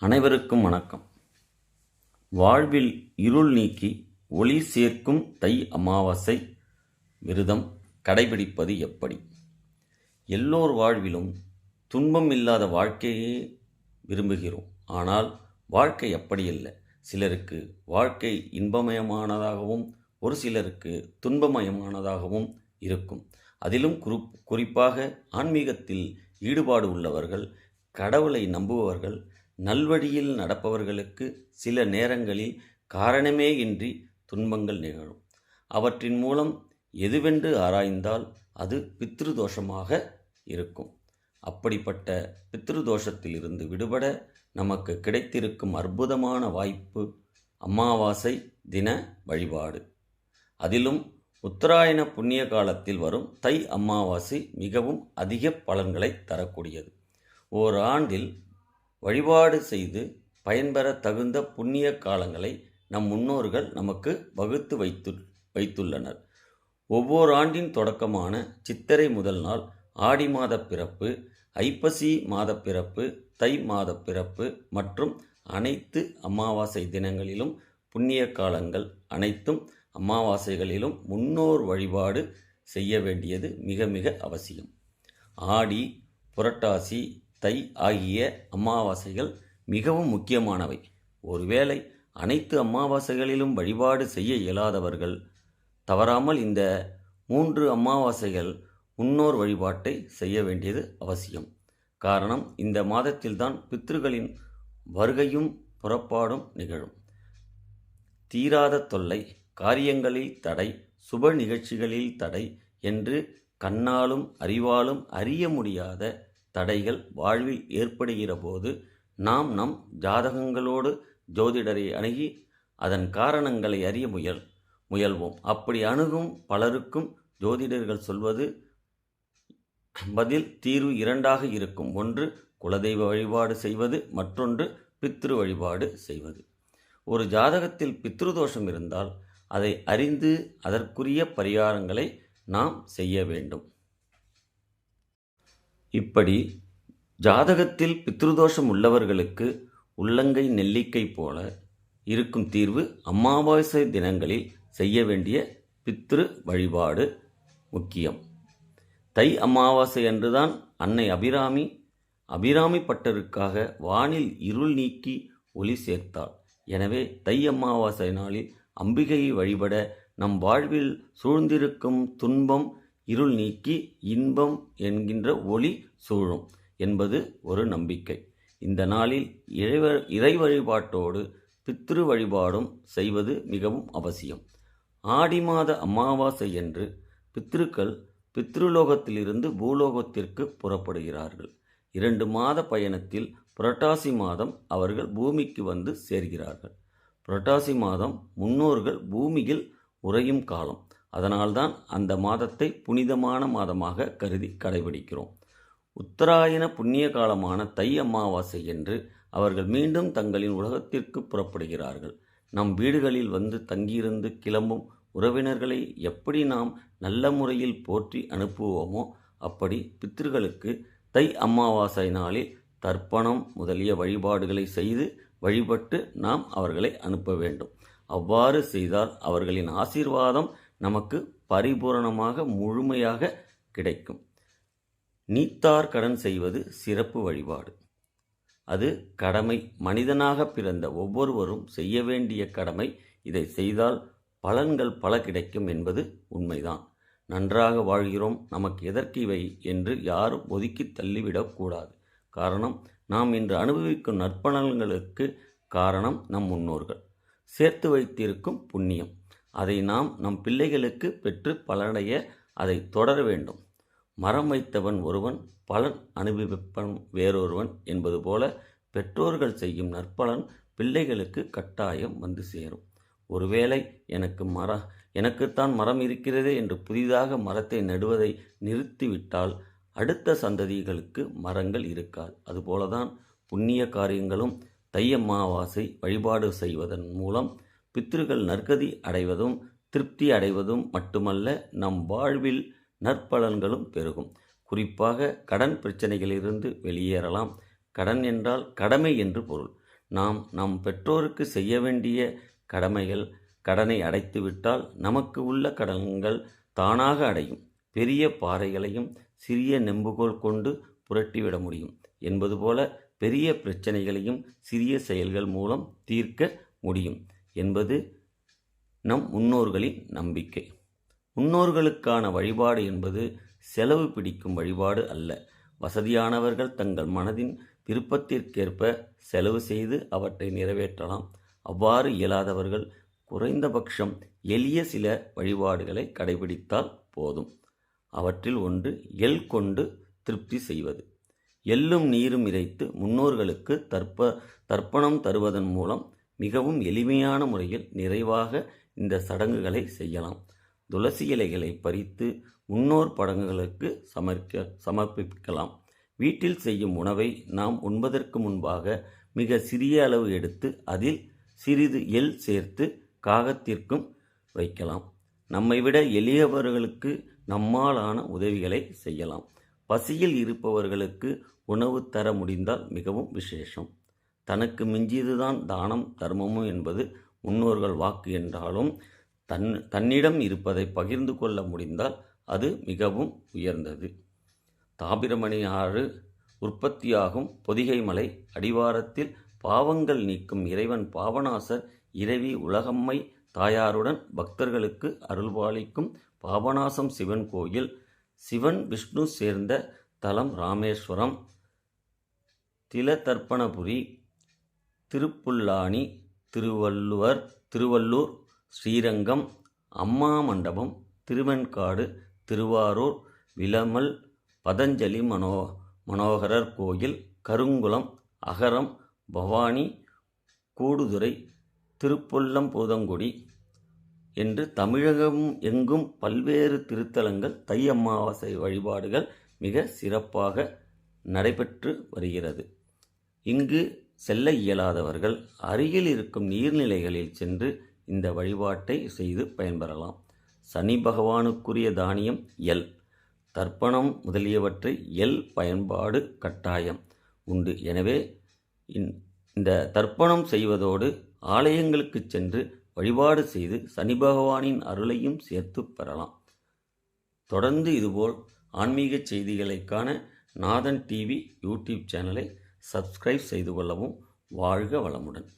அனைவருக்கும் வணக்கம். வாழ்வில் இருள் நீக்கி ஒளி சேர்க்கும் தை அமாவாசை விரதம் கடைபிடிப்பது எப்படி? எல்லோர் வாழ்விலும் துன்பம் இல்லாத வாழ்க்கையே விரும்புகிறோம். ஆனால் வாழ்க்கை அப்படியல்ல சிலருக்கு வாழ்க்கை இன்பமயமானதாகவும் ஒரு சிலருக்கு துன்பமயமானதாகவும் இருக்கும். அதிலும் குறி குறிப்பாக ஆன்மீகத்தில் ஈடுபாடு உள்ளவர்கள் கடவுளை நம்புபவர்கள் நல்வழியில் நடப்பவர்களுக்கு சில நேரங்களில் காரணமே இன்றி துன்பங்கள் நிகழும். அவற்றின் மூலம் எதுவென்று ஆராய்ந்தால் அது பித்ருதோஷமாக இருக்கும். அப்படிப்பட்ட பித்ருதோஷத்திலிருந்து விடுபட நமக்கு கிடைத்திருக்கும் அற்புதமான வாய்ப்பு அமாவாசை தின வழிபாடு. அதிலும் உத்தராயண புண்ணிய காலத்தில் வரும் தை அமாவாசை மிகவும் அதிக பலன்களை தரக்கூடியது. ஓர் ஆண்டில் வழிபாடு செய்து பயன்பெற தகுந்த புண்ணிய காலங்களை நம் முன்னோர்கள் நமக்கு வகுத்து வைத்து வைத்துள்ளனர். ஒவ்வொரு ஆண்டின் தொடக்கமான சித்திரை முதல் நாள் ஆடி மாத பிறப்பு ஐப்பசி மாத பிறப்பு தை மாத பிறப்பு மற்றும் அனைத்து அமாவாசை தினங்களிலும் புண்ணிய காலங்கள் அனைத்தும் அமாவாசைகளிலும் முன்னோர் வழிபாடு செய்ய வேண்டியது மிக மிக அவசியம். ஆடி புரட்டாசி தை ஆகிய அமாவாசைகள் மிகவும் முக்கியமானவை. ஒருவேளை அனைத்து அமாவாசைகளிலும் வழிபாடு செய்ய இயலாதவர்கள் தவறாமல் இந்த மூன்று அமாவாசைகள் முன்னோர் வழிபாட்டை செய்ய வேண்டியது அவசியம். காரணம் இந்த மாதத்தில்தான் பித்ருகளின் வருகையும் புறப்பாடும் நிகழும். தீராத தொல்லை காரியங்களில் தடை சுப நிகழ்ச்சிகளில் தடை என்று கண்ணாலும் அறிவாலும் அறிய முடியாத தடைகள் வாழ்வில் ஏற்படுகிற போது நாம் நம் ஜாதகங்களோடு ஜோதிடரை அணுகி அதன் காரணங்களை அறிய முயல் முயல்வோம். அப்படி அணுகும் பலருக்கும் ஜோதிடர்கள் சொல்வது பதில் தீர்வு இரண்டாக இருக்கும். ஒன்று குலதெய்வ வழிபாடு செய்வது மற்றொன்று பித்ரு வழிபாடு செய்வது. ஒரு ஜாதகத்தில் பித்ரு தோஷம் இருந்தால் அதை அறிந்து அதற்குரிய பரிகாரங்களை நாம் செய்ய வேண்டும். இப்படி ஜாதகத்தில் பித்ருதோஷம் உள்ளவர்களுக்கு உள்ளங்கை நெல்லிக்கை போல இருக்கும் தீர்வு அமாவாசை தினங்களில் செய்ய வேண்டிய பித்ரு வழிபாடு முக்கியம். தை அமாவாசை அன்றுதான் அன்னை அபிராமி அபிராமி பட்டருக்காக வானில் இருள் நீக்கி ஒளி சேர்த்தாள். எனவே தை அமாவாசை நாளில் அம்பிகையை வழிபட நம் வாழ்வில் சூழ்ந்திருக்கும் துன்பம் இருள் நீக்கி இன்பம் என்கின்ற ஒளி சூழும் என்பது ஒரு நம்பிக்கை. இந்த நாளில் இறை இறை வழிபாட்டோடு பித்ரு வழிபாடும் செய்வது மிகவும் அவசியம். ஆடி மாத அமாவாசை என்று பித்ருக்கள் பித்ருலோகத்திலிருந்து பூலோகத்திற்கு புறப்படுகிறார்கள். இரண்டு மாத பயணத்தில் புரட்டாசி மாதம் அவர்கள் பூமிக்கு வந்து சேர்கிறார்கள். புரட்டாசி மாதம் முன்னோர்கள் பூமியில் உறையும் காலம். அதனால்தான் அந்த மாதத்தை புனிதமான மாதமாக கருதி கடைபிடிக்கிறோம். உத்தராயண புண்ணிய காலமான தை அமாவாசை என்று அவர்கள் மீண்டும் தங்களின் உலகத்திற்கு புறப்படுகிறார்கள். நம் வீடுகளில் வந்து தங்கியிருந்து கிளம்பும் உறவினர்களை எப்படி நாம் நல்ல முறையில் போற்றி அனுப்புவோமோ அப்படி பித்திருக்களுக்கு தை அமாவாசை நாளில் தர்ப்பணம் முதலிய வழிபாடுகளை செய்து வழிபட்டு நாம் அவர்களை அனுப்ப வேண்டும். அவ்வாறு செய்தால் அவர்களின் ஆசீர்வாதம் நமக்கு பரிபூரணமாக முழுமையாக கிடைக்கும். நீத்தார் கடன் செய்வது சிறப்பு வழிபாடு. அது கடமை மனிதனாக பிறந்த ஒவ்வொருவரும் செய்ய வேண்டிய கடமை. இதை செய்தால் பலன்கள் பல கிடைக்கும் என்பது உண்மைதான். நன்றாக வாழ்கிறோம். நமக்கு எதற்கு இவை என்று யாரும் ஒதுக்கி தள்ளிவிடக்கூடாது காரணம் நாம் இன்று அனுபவிக்கும் நற்பலன்களுக்கு காரணம் நம் முன்னோர்கள். சேர்த்து வைத்திருக்கும் புண்ணியம். அதை நாம் நம் பிள்ளைகளுக்கு பெற்று பலனடைய அதை தொடர வேண்டும். மரம் வைத்தவன் ஒருவன் பலன் அனுபவிப்பன் வேறொருவன் என்பது போல பெற்றோர்கள் செய்யும் நற்பலன் பிள்ளைகளுக்கு கட்டாயம் வந்து சேரும். ஒருவேளை எனக்கு மர எனக்குத்தான் மரம் இருக்கிறதே என்று புதிதாக மரத்தை நடுவதை நிறுத்திவிட்டால் அடுத்த சந்ததிகளுக்கு மரங்கள் இருக்காது. அதுபோலதான் புண்ணிய காரியங்களும் தையம்மாவாசை வழிபாடு செய்வதன் மூலம் பித்திருக்கள் நற்கதி அடைவதும் திருப்தி அடைவதும் மட்டுமல்ல நம் வாழ்வில் நற்பலன்களும் பெருகும். குறிப்பாக கடன் பிரச்சனைகளிலிருந்து வெளியேறலாம். கடன் என்றால் கடமை என்று பொருள். நாம் நம் பெற்றோருக்கு செய்ய வேண்டிய கடமைகள் கடனை அடைத்துவிட்டால் நமக்கு உள்ள கடன்கள் தானாக அடையும். பெரிய பாறைகளையும் சிறிய நெம்புகோல் கொண்டு புரட்டிவிட முடியும். என்பது போல பெரிய பிரச்சனைகளையும் சிறிய செயல்கள் மூலம் தீர்க்க முடியும். என்பது நம் முன்னோர்களின் நம்பிக்கை. முன்னோர்களுக்கான வழிபாடு என்பது செலவு பிடிக்கும் வழிபாடு அல்ல. வசதியானவர்கள் தங்கள் மனதின் விருப்பத்திற்கேற்ப செலவு செய்து அவற்றை நிறைவேற்றலாம். அவ்வாறு இயலாதவர்கள் குறைந்தபட்சம் எளிய சில வழிபாடுகளை கடைபிடித்தால் போதும். அவற்றில் ஒன்று எள் கொண்டு திருப்தி செய்வது. எள்ளும் நீரும் இறைத்து முன்னோர்களுக்கு தர்ப்ப தர்ப்பணம் தருவதன் மூலம் மிகவும் எளிமையான முறையில் நிறைவாக இந்த சடங்குகளை செய்யலாம். துளசி இலைகளை பறித்து முன்னோர் படங்களுக்கு சமர்க்க சமர்ப்பிக்கலாம். வீட்டில் செய்யும் உணவை நாம் உண்பதற்கு முன்பாக மிக சிறிய அளவு எடுத்து அதில் சிறிது எள் சேர்த்து காகத்திற்கும் வைக்கலாம். நம்மை விட எளியவர்களுக்கு நம்மாலான உதவிகளை செய்யலாம். பசியில் இருப்பவர்களுக்கு உணவு தர முடிந்தால் மிகவும் விசேஷம். தனக்கு மிஞ்சியதுதான் தானம் தர்மமும் என்பது முன்னோர்கள் வாக்கு என்றாலும் தன் தன்னிடம் இருப்பதை பகிர்ந்து கொள்ள முடிந்தால் அது மிகவும் உயர்ந்தது. தாபிரமணி ஆறு உற்பத்தியாகும் பொதிகை மலை அடிவாரத்தில் பாவங்கள் நீக்கும் இறைவன் பாவனாசர் இறைவி உலகம்மை தாயாருடன் பக்தர்களுக்கு அருள்பாலிக்கும் பாபநாசம் சிவன் கோயில் சிவன் விஷ்ணு சேர்ந்த தலம் ராமேஸ்வரம் திலதர்ப்பணபுரி திருப்புல்லானி திருவள்ளுவர் திருவள்ளூர் ஸ்ரீரங்கம் அம்மா மண்டபம் திருவெண்காடு திருவாரூர் விலமல் பதஞ்சலி மனோ மனோகரர் கோயில் கருங்குளம் அகரம் பவானி கூடுதுறை திருப்பொல்லம்பூதங்குடி என்று தமிழகம் எங்கும் பல்வேறு திருத்தலங்கள் தை அமாவாசை வழிபாடுகள் மிக சிறப்பாக நடைபெற்று வருகிறது. இங்கு செல்ல இயலாதவர்கள் அருகில் இருக்கும் நீர்நிலைகளில் சென்று இந்த வழிபாட்டை செய்து பயன்பெறலாம். சனி பகவானுக்குரிய தானியம் எல். தர்ப்பணம் முதலியவற்றை எல் பயன்பாடு கட்டாயம் உண்டு. எனவே இந்த தர்ப்பணம் செய்வதோடு ஆலயங்களுக்கு சென்று வழிபாடு செய்து சனி பகவானின் அருளையும் சேர்த்து பெறலாம். தொடர்ந்து இதுபோல் ஆன்மீக செய்திகளை காண நாதன் டிவி யூடியூப் சேனலை சப்ஸ்கிரைப் செய்து கொள்ளவும் வாழ்க வளமுடன்.